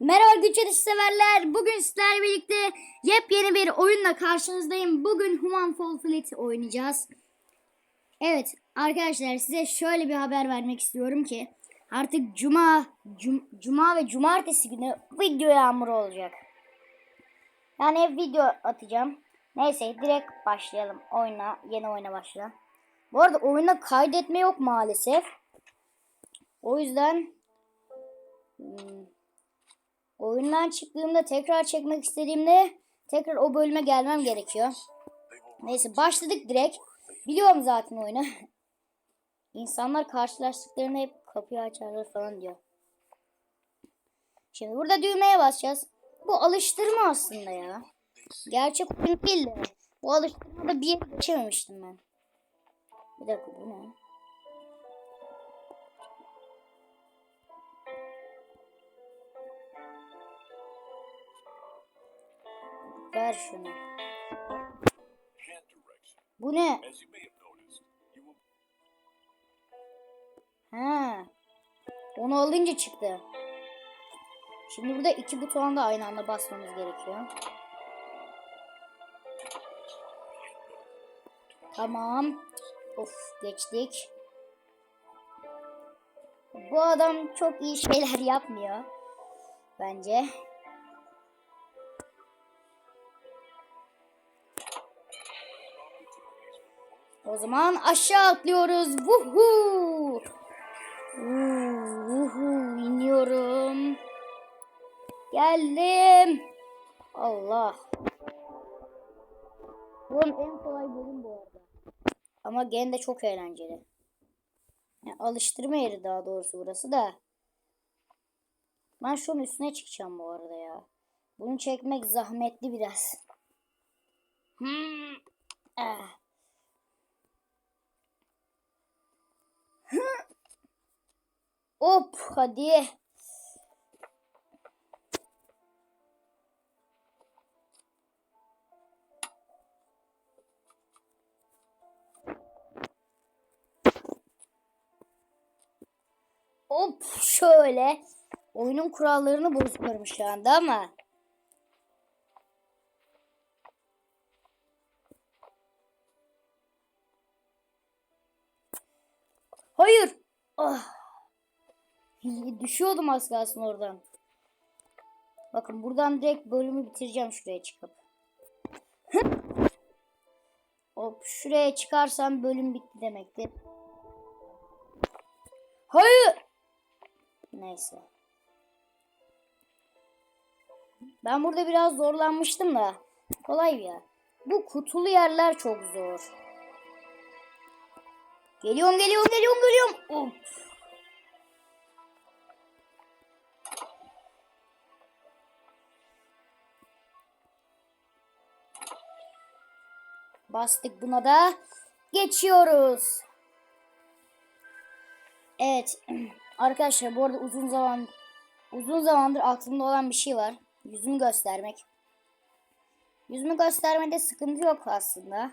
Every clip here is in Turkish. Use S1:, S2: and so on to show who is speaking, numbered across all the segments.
S1: Merhaba güç yarışı severler. Bugün sizlerle birlikte yepyeni bir oyunla karşınızdayım. Bugün Human Fall Flat oynayacağız. Evet arkadaşlar size şöyle bir haber vermek istiyorum ki artık cuma cum- cuma ve cumartesi günü video yağmuru olacak. Yani hep video atacağım. Neyse direkt başlayalım. Oyuna yeni oyuna başla. Bu arada oyuna kaydetme yok maalesef. O yüzden hmm, oyundan çıktığımda tekrar çekmek istediğimde tekrar o bölüme gelmem gerekiyor. Neyse başladık direkt. Biliyorum zaten oyunu. İnsanlar karşılaştıklarında hep kapıyı açarlar falan diyor. Şimdi burada düğmeye basacağız. Bu alıştırma aslında ya. Gerçek oyun değil de. Bu alıştırmada bir yere geçememiştim ben. Bir dakika bu ne? Ver şunu. Bu ne? Ha. Onu alınca çıktı. Şimdi burada iki butona da aynı anda basmamız gerekiyor. Tamam. Of geçtik. Bu adam çok iyi şeyler yapmıyor. Bence. O zaman aşağı atlıyoruz. Vuhu! Vuhu iniyorum. Geldim. Allah. Bu en kolay bölüm bu arada. Ama gene de çok eğlenceli. Yani alıştırma yeri daha doğrusu burası da. Ben şunun üstüne çıkacağım bu arada ya. Bunu çekmek zahmetli biraz. Hmm. Ah. Hop hadi. Hop şöyle. Oyunun kurallarını bozuyorum şu anda ama. Hayır. Ah. Düşüyordum az kalsın oradan. Bakın buradan direkt bölümü bitireceğim şuraya çıkıp. Hop şuraya çıkarsam bölüm bitti demektir. Hayır. Neyse. Ben burada biraz zorlanmıştım da. Kolay ya. Bu kutulu yerler çok zor. Geliyorum geliyorum geliyorum geliyorum. Hop. Bastık buna da. Geçiyoruz. Evet. Arkadaşlar bu arada uzun zaman uzun zamandır aklımda olan bir şey var. Yüzümü göstermek. Yüzümü göstermede sıkıntı yok aslında.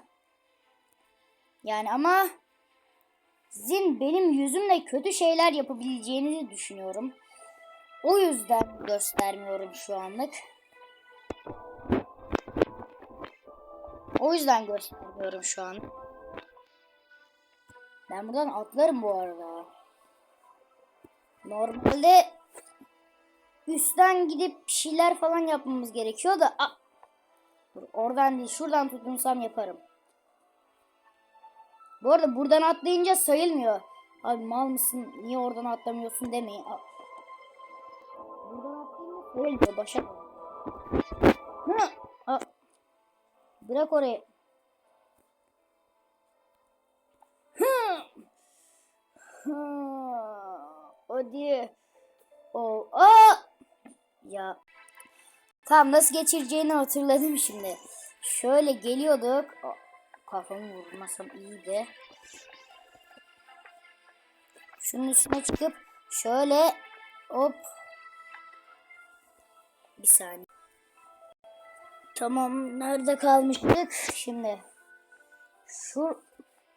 S1: Yani ama sizin benim yüzümle kötü şeyler yapabileceğinizi düşünüyorum. O yüzden göstermiyorum şu anlık. O yüzden göstermiyorum şu an. Ben buradan atlarım bu arada. Normalde üstten gidip şeyler falan yapmamız gerekiyor da Aa! Dur, oradan değil şuradan tutunsam yaparım. Bu arada buradan atlayınca sayılmıyor. Abi mal mısın niye oradan atlamıyorsun demeyin. Buradan atlayınca sayılmıyor başa. Hı! Bırak orayı. Hı. Hı. Hadi. O. Aa! Ya. Tam nasıl geçireceğini hatırladım şimdi. Şöyle geliyorduk. Kafamı vurmasam iyiydi. Şunun üstüne çıkıp şöyle hop. Bir saniye. Tamam nerede kalmıştık şimdi? Şu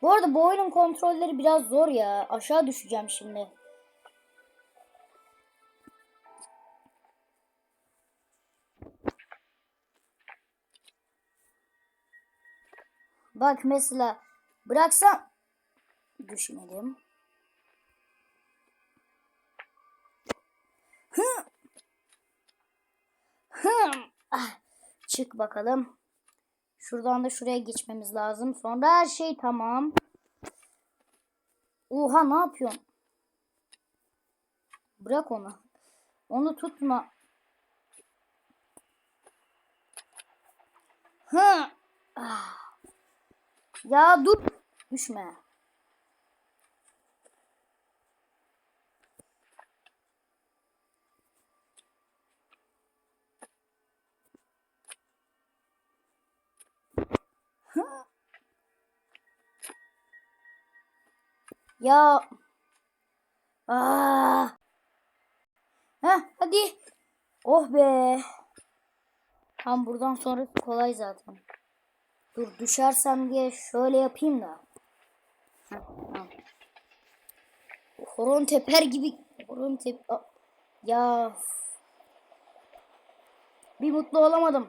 S1: Bu arada bu oyunun kontrolleri biraz zor ya. Aşağı düşeceğim şimdi. Bak mesela bıraksam düşünelim. Hı. Hı. Ah, Çık bakalım. Şuradan da şuraya geçmemiz lazım. Sonra her şey tamam. Oha ne yapıyorsun? Bırak onu. Onu tutma. Hı. Ah. Ya dur. Düşme. Ya. Aa. Heh, hadi. Oh be. Tam buradan sonrası kolay zaten. Dur düşersem diye şöyle yapayım da. Horon teper gibi. Horon tep... Ya. Bir mutlu olamadım.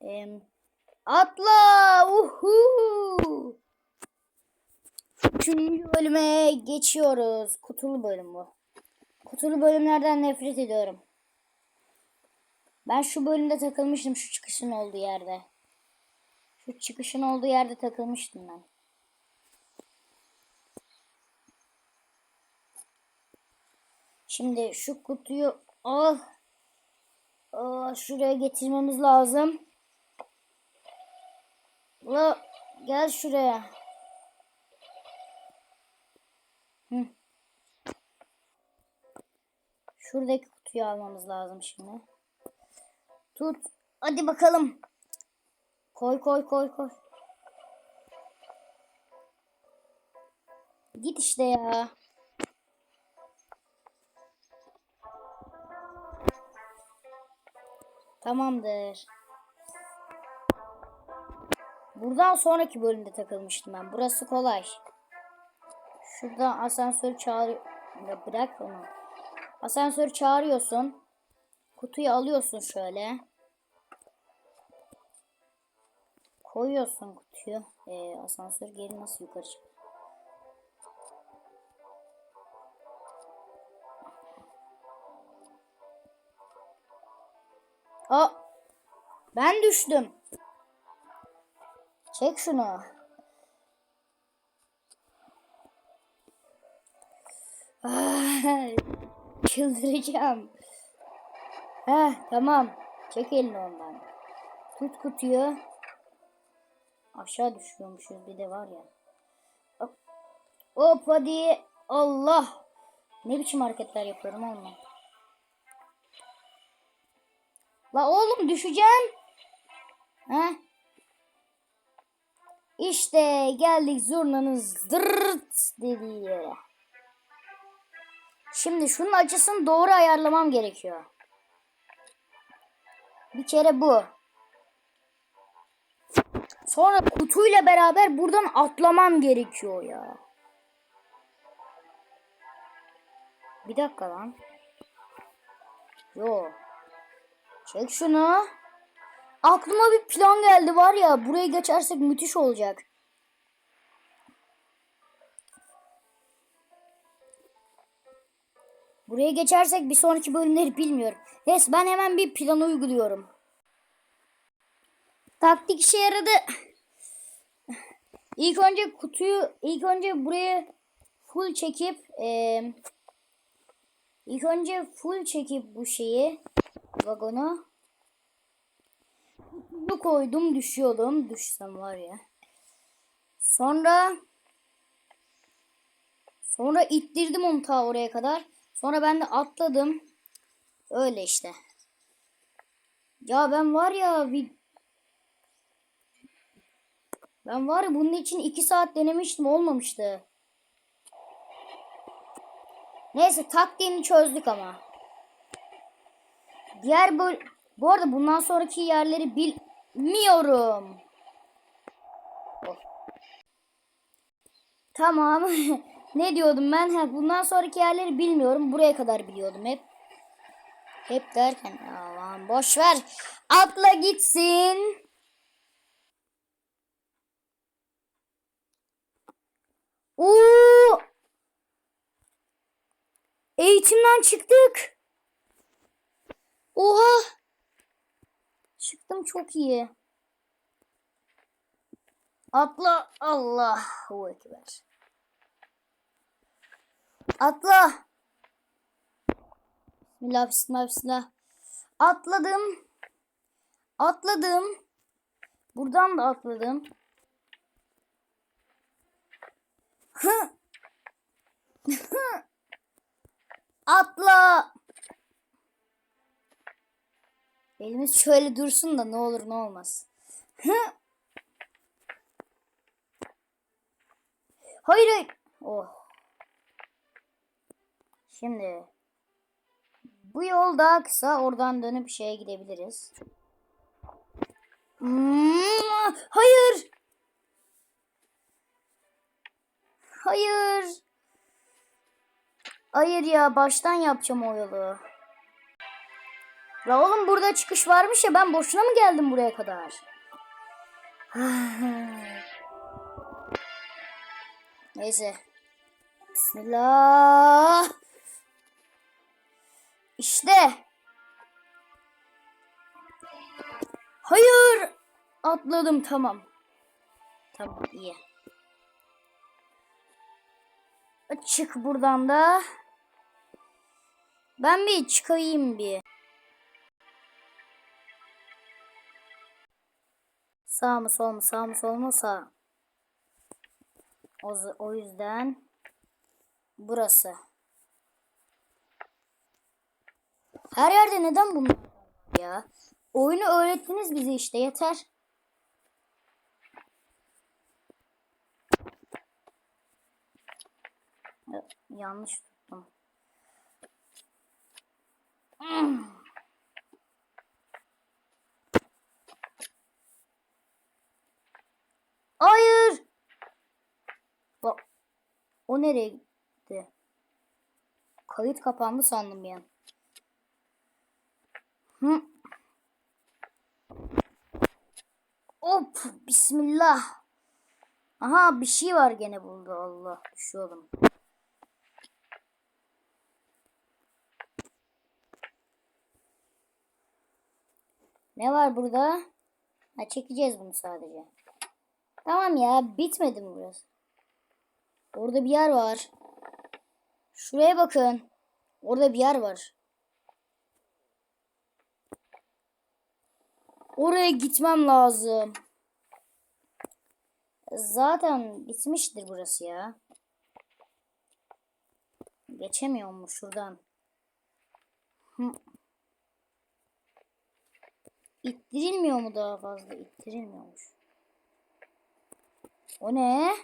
S1: Em, atla. Uhu. Üçüncü bölüme geçiyoruz. Kutulu bölüm bu. Kutulu bölümlerden nefret ediyorum. Ben şu bölümde takılmıştım şu çıkışın olduğu yerde. Şu çıkışın olduğu yerde takılmıştım ben. Şimdi şu kutuyu al. Aa, şuraya getirmemiz lazım. La gel şuraya. Hı. Şuradaki kutuyu almamız lazım şimdi. Tut. Hadi bakalım. Koy koy koy koy. Git işte ya. Tamamdır. Buradan sonraki bölümde takılmıştım ben. Burası kolay. Şuradan asansör çağır... Bırak onu. Asansör çağırıyorsun. Kutuyu alıyorsun şöyle. Koyuyorsun kutuyu. Ee, asansör geri nasıl yukarı çık? Aa, ben düştüm. Çek şunu. Ah, Çıldıracağım. Heh, tamam. Çek elini ondan. Tut kutuyu. Aşağı düşüyormuşuz bir de var ya. Hop, Hop hadi. Allah. Ne biçim hareketler yapıyorum oğlum. La oğlum düşeceğim. Heh. İşte geldik zurnanın zırt dediği yere. Şimdi şunun açısını doğru ayarlamam gerekiyor. Bir kere bu. Sonra kutuyla beraber buradan atlamam gerekiyor ya. Bir dakika lan. Yo. Çek şunu. Aklıma bir plan geldi var ya. Buraya geçersek müthiş olacak. Buraya geçersek bir sonraki bölümleri bilmiyorum. Neyse ben hemen bir plan uyguluyorum. Taktik işe yaradı. İlk önce kutuyu, ilk önce buraya full çekip, eee ilk önce full çekip bu şeyi, vagonu kutuyu koydum, düşüyordum. Düşsem var ya. Sonra sonra ittirdim onu ta oraya kadar. Sonra ben de atladım. Öyle işte. Ya ben var ya bir ben var ya bunun için iki saat denemiştim olmamıştı. Neyse taktiğini çözdük ama. Diğer böl bu arada bundan sonraki yerleri bilmiyorum. Oh. Tamam. ne diyordum ben? Ha, bundan sonraki yerleri bilmiyorum. Buraya kadar biliyordum hep. Hep derken Tamam boş ver. Atla gitsin. Oo! Eğitimden çıktık. Oha! Çıktım çok iyi. Atla Allahu Ekber. Atla. Bismillah bismillah bismillah. Atladım. Atladım. Buradan da atladım. Hı. Atla. Elimiz şöyle dursun da ne olur ne olmaz. Hayır hayır. Oh. Şimdi bu yol daha kısa. Oradan dönüp şeye gidebiliriz. Hmm, hayır. Hayır. Hayır ya baştan yapacağım o yolu. La oğlum burada çıkış varmış ya ben boşuna mı geldim buraya kadar? Neyse. Bismillah. İşte. Hayır. Atladım tamam. Tamam iyi. Çık buradan da. Ben bir çıkayım bir. Sağ mı sol mu sağ mı sol mu sağ. O, o yüzden burası. Her yerde neden bunlar ya? Oyunu öğrettiniz bize işte yeter. Ya- Yanlış tuttum. Hayır. Bak. O nereye gitti? Kayıt kapandı sandım an. Hı. Hop. Bismillah. Aha bir şey var gene buldu Allah. Düşüyorum. Ne var burada? Ha çekeceğiz bunu sadece. Tamam ya bitmedi burası? Orada bir yer var. Şuraya bakın. Orada bir yer var. Oraya gitmem lazım. Zaten bitmiştir burası ya. Geçemiyor mu şuradan? Hı. İttirilmiyor mu daha fazla? İttirilmiyormuş. O ne?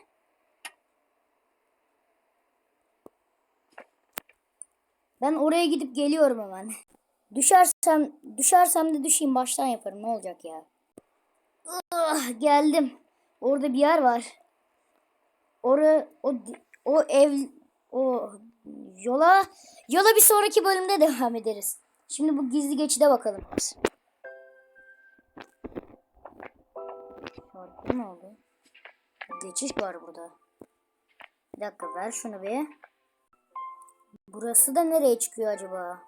S1: Ben oraya gidip geliyorum hemen. Düşersem, düşersem de düşeyim baştan yaparım. Ne olacak ya? Ah, geldim. Orada bir yer var. Orada o o ev o yola yola bir sonraki bölümde devam ederiz. Şimdi bu gizli geçide bakalım. Şarkı ne oldu? Geçiş var burada. Bir dakika ver şunu bir. Burası da nereye çıkıyor acaba?